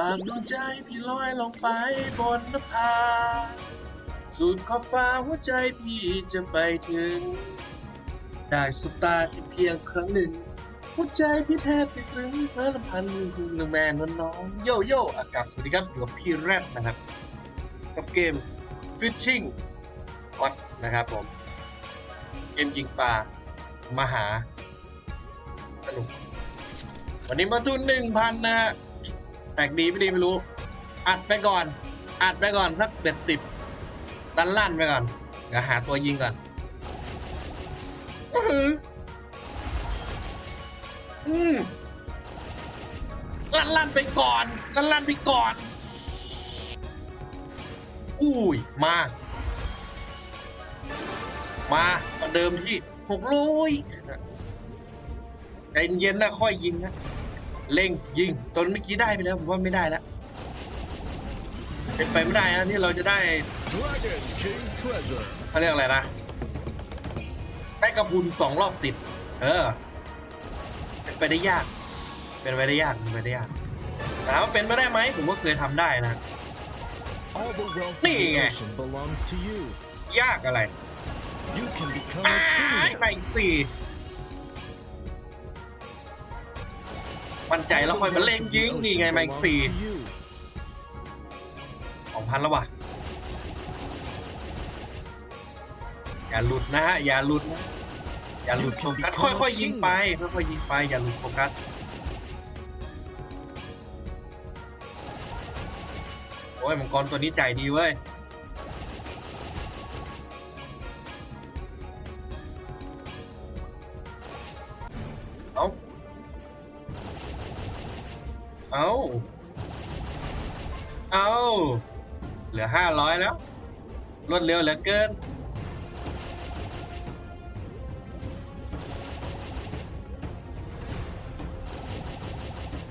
ฝากดวงใจพี่ลอยลงไปบนนภาสุดขอบฟ้าหัวใจพี่จะไปถึง ได้สบตาที่เพียงครั้งหนึ่ง หัวใจพี่แทบติดลึงเมื่อลำพันหนึ่งแมนนน้องโยโย่อากาศสวัสดีครับอยู่กับพี่แรปนะครับ กับเกม Fishing ออดนะครับผม เกมยิงปลามหาสนุกวันนี้มาทุนหนึ่งพันนะฮะ แตกดีไม่ดีไม่รู้ อัดไปก่อน อัดไปก่อนสักเบ็ดสิบดันลั่นไปก่อน เดี๋ยวหาตัวยิงก่อนอื้อหืออืมลั่นลั่นไปก่อน ลั่นลั่นไปก่อน อุ้ย มา มาประเดิมที่หกร้อยใจเย็นๆนะค่อยยิงนะ เล็งยิงตอนเมื่อกี้ได้ไปแล้วผมว่าไม่ได้แล้วเป็นไปไม่ได้นะที่เราจะได้ Dragon King Treasure. เขาเรียกอะไรนะได้กระพุนสองรอบติด เออเป็นไปได้ยาก เป็นไปได้ยากเป็นไปได้ยากถามว่าเป็นไปได้ไหมผมก็เคยทำได้นะ All the wealth of Nè. the ocean belongs to you. ยากอะไร You can become อ้า a ย king. มาอีกสี่ มั่นใจแล้วค่อยมาเล่งยิงนี่ไงมาอีกสี่สองพันแล้ววะอย่าหลุดนะฮะอย่าหลุดนะอย่าหลุดโฟกัสค่อยๆยิงไปค่อยๆยิงไปอย่าหลุดโฟกัสโอ้ยมังกรตัวนี้ใจดีเว้ย เอาเอาเหลือห้าร้อยแล้ว รวดเร็วเหลือเกิน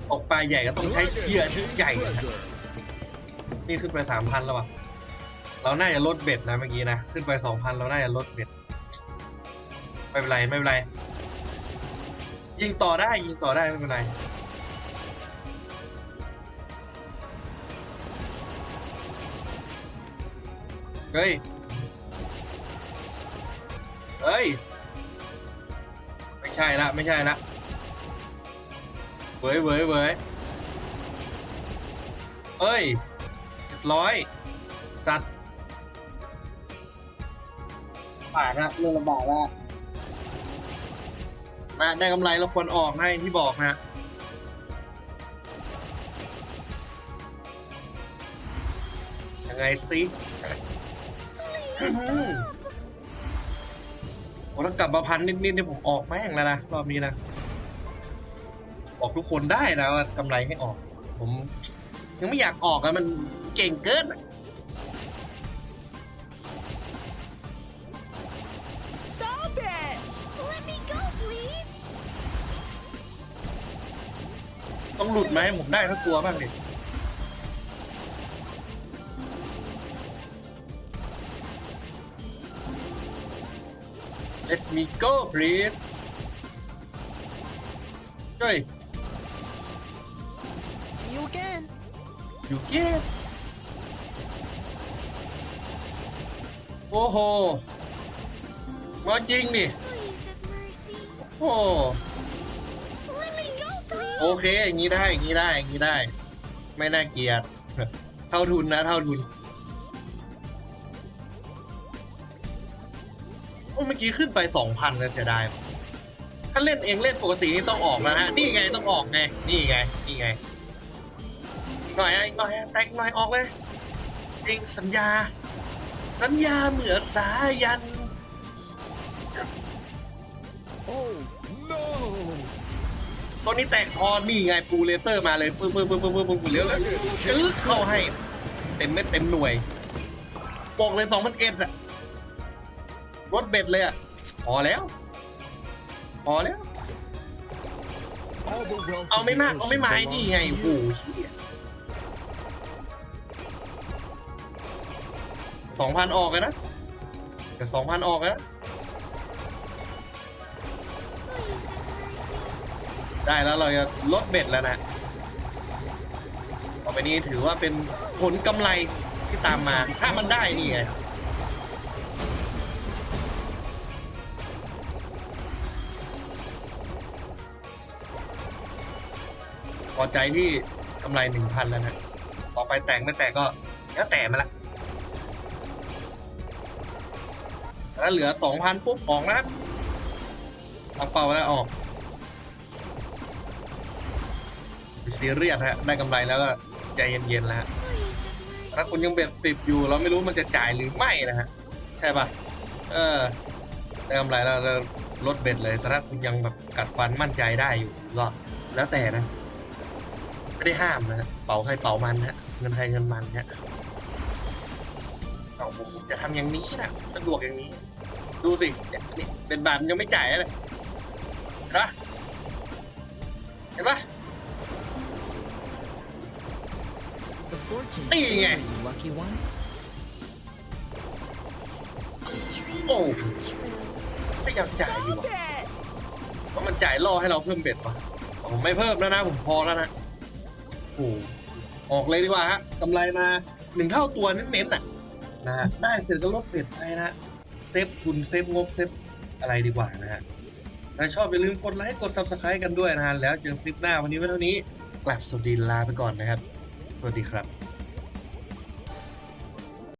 ออกปลาใหญ่ก็ต้องใช้เหยื่อที่ King ใหญ่นะ Treasure. นี่ขึ้นไปสามพันแล้ววะเราน่าจะลดเบ็ดนะเมื่อกี้นะ ขึ้นไปสองพันเราน่าจะลดเบ็ด ไม่เป็นไร ไม่เป็นไร ยิงต่อได้ยิงต่อได้ไม่เป็นไร เฮ้ย เฮ้ย ไม่ใช่ละ ไม่ใช่ละเว้ยเว้ยเว้ยเอ้ยเจ็ดร้อย สัตว์บาทนะเรื่องละบาทละมาได้กำไรเราควรออกให้ที่บอกนะยังไงสิอื้อหือ ผมต้องกลับมาพันนิดๆเนี่ยผมออกแม่งแล้วนะรอบนี้นะ ออกทุกคนได้นะว่ากำไรให้ออก ผม ยังไม่อยากออกอะมันเก่งเกินอะ Stop it! Let me go, please! ต้องหลุดไหมาให้ผมได้ทั้งตัวบ้างดิ เลสมีโก้ please เฮ้ย See you again. อยู่เก็บโอ้โหมาจริงนี่ Please have mercy. โอ้ Let me go, please. โอเคอย่างนี้ได้อย่างนี้ได้อย่างนี้ได้ ไม่น่าเกลียด เท่าทุนนะ เท่าทุน เมื่อกี้ขึ้นไปสองพันเลยเสียดายถ้าเล่นเองเล่นปกตินี่ต้องออกนะฮะ นี่ไงต้องออกไง นี่ไง นี่ไง หน่อยอีกหน่อยอะแตกหน่อยออกเลยเองสัญญา สัญญาเหมือสายัน Oh no! ตัวนี้แตกคอนี่ไงปูเลเซอร์มาเลยปึ๊บปึ๊บปึ๊บปึ๊บปึ๊บปึ๊บเลี้ยวแล้วจื้อเข้าให้ เต็มเม็ดเต็มหน่วยบอกเลยสองพันเอ็ดอะ รถเบ็ดเลยอะพอแล้วพอแล้ว เอาไม่มากเอาไม่มาไอ้นี่ไงโอ้โหสองพันออกเลยนะเดี๋ยวสองพันออกเลยนะได้แล้วเราจะลดเบ็ดแล้วนะประไปนี้ถือว่าเป็นผลกำไรที่ตามมา ถ้ามันได้นี่ไง พอใจที่กำไรหนึ่งพันแล้วนะ ต่อไปแต่งไม่แต่งก็แล้วแต่มาละถ้าเหลือสองพันปุ๊บออกนะเอาเป่าแล้วออกซีเรียสฮะ ได้กำไรแล้วก็ใจเย็นๆแล้วฮะถ้าคุณยังเบ็ดสิบอยู่ เราไม่รู้มันจะจ่ายหรือไม่นะฮะ ใช่ปะเออได้กำไรแล้วราลดเบ็ดเลยแต่ถ้าคุณยังแบบกัดฟันมั่นใจได้อยู่ก็แล้วแต่นะ ไม่ได้ห้ามนะฮะเป่าใครเป่ามันฮะเงินใครเงินมันฮะเอาผมจะทำอย่างนี้นะสะดวกอย่างนี้ ดูสิเนี่ยนี่เป็นบาทมันยังไม่จ่ายเลยเห็นปะเห็นปะ The fortune Hey, favor yeah. you, lucky one. โอ้ไม่อยากจ่ายอยู่วะเพราะมันจ่ายล่อให้เราเพิ่มเบ็ดวะผมไม่เพิ่มแล้วนะ ผมพอแล้วนะ โอ้ออกเลยดีกว่าฮะกำไรมาหนึ่งเท่าตัวเน้นๆน่ะนะฮะได้เสร็จก็ลบเบ็ดไปนะเซฟทุนเซฟงบเซฟอะไรดีกว่านะฮะถ้าชอบอย่าลืมกดไลค์กด subscribe กันด้วยนะฮะแล้วเจอคลิปหน้าวันนี้ไว้เท่านี้กลับสวัสดีลาไปก่อนนะครับ สวัสดีครับ